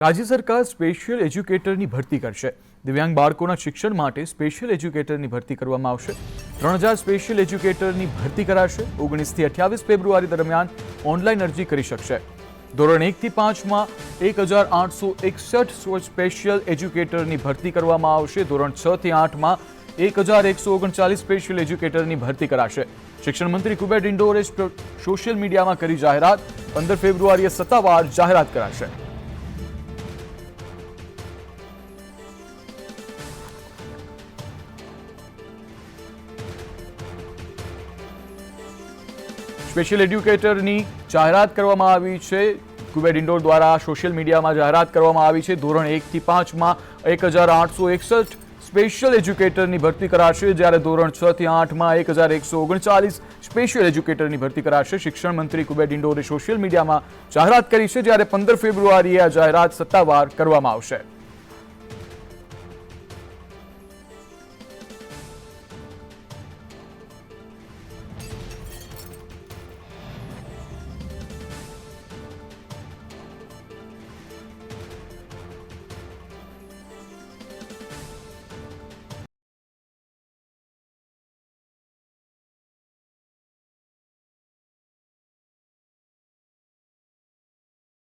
રાજ્ય સરકાર સ્પેશિયલ એજ્યુકેટરની ભરતી કરશે. દિવ્યાંગ બાળકોના શિક્ષણ માટે સ્પેશિયલ એજ્યુકેટરની ભરતી કરવામાં આવશે. ત્રણ હજાર સ્પેશિયલ એજ્યુકેટરની ભરતી કરાશે. ઓગણીસથી અઠ્યાવીસ ફેબ્રુઆરી દરમિયાન ઓનલાઈન અરજી કરી શકશે. ધોરણ એકથી પાંચમાં એક હજાર આઠસો એકસઠ સ્પેશિયલ એજ્યુકેટરની ભરતી કરવામાં આવશે. ધોરણ છ થી આઠમાં એક હજાર એકસો ઓગણચાલીસ સ્પેશિયલ એજ્યુકેટરની ભરતી કરાશે. શિક્ષણ મંત્રી કુબેર ડિંડોરે સોશિયલ મીડિયામાં કરી જાહેરાત. પંદર ફેબ્રુઆરીએ સત્તાવાર જાહેરાત કરાશે. સ્પેશિયલ એડ્યુકેટરની જાહેરાત કરવામાં આવી છે. કુબેર ઇન્ડોર દ્વારા સોશિયલ મીડિયામાં જાહેરાત કરવામાં આવી છે. ધોરણ એકથી પાંચમાં એક હજાર આઠસો એકસઠ સ્પેશિયલ એજ્યુકેટરની ભરતી કરાશે. જ્યારે ધોરણ છ થી આઠમાં એક હજાર એકસો ઓગણચાલીસ સ્પેશિયલ એજ્યુકેટરની ભરતી કરાશે. શિક્ષણ મંત્રી કુબેર ઇન્ડોરે સોશિયલ મીડિયામાં જાહેરાત કરી છે. જ્યારે પંદર ફેબ્રુઆરીએ આ જાહેરાત સત્તાવાર કરવામાં આવશે.